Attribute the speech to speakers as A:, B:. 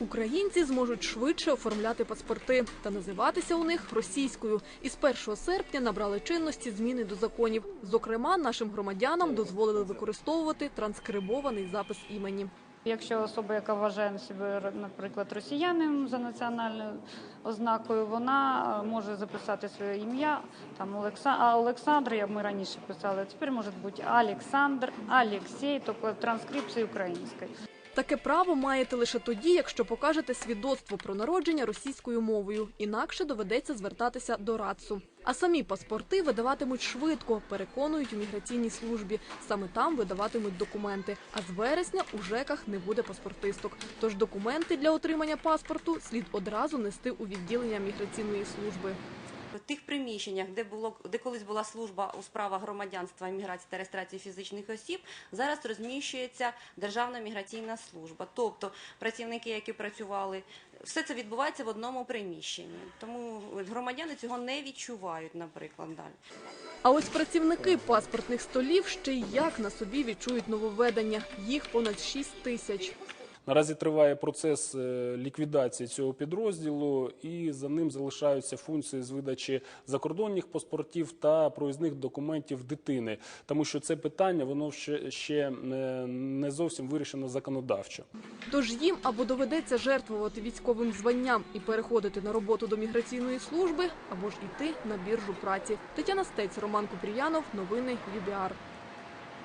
A: Українці зможуть швидше оформляти паспорти та називатися у них російською. Із 1 серпня набрали чинності зміни до законів. Зокрема, нашим громадянам дозволили використовувати транскрибований запис імені.
B: Якщо особа, яка вважає себе, наприклад, росіянин за національною ознакою, вона е, може записати своє ім'я, там Олекса... Олександр, як ми раніше писали, тепер може бути Олександр, Олексій, тобто транскрипції української.
A: Таке право маєте лише тоді, якщо покажете свідоцтво про народження російською мовою. Інакше доведеться звертатися до РАЦУ. А самі паспорти видаватимуть швидко, переконують у міграційній службі. Саме там видаватимуть документи. А з вересня у ЖЕКах не буде паспортисток. Тож документи для отримання паспорту слід одразу нести у відділення міграційної служби.
C: В тих приміщеннях, де було де колись була служба у справах громадянства, міграції та реєстрації фізичних осіб, зараз розміщується Державна міграційна служба. Тобто працівники, які працювали, все це відбувається в одному приміщенні. Тому громадяни цього не відчувають, наприклад, далі.
A: А ось працівники паспортних столів ще й як на собі відчують нововведення. Їх понад 6 тисяч.
D: Наразі триває процес е, ліквідації цього підрозділу, і за ним залишаються функції з видачі закордонних паспортів та проїзних документів дитини, тому що це питання воно ще, ще е, не зовсім вирішено законодавчо.
A: Тож їм або доведеться жертвувати військовим званням і переходити на роботу до міграційної служби, або ж іти на біржу праці. Тетяна Стець, Роман Купріянов, новини ЮБІАР.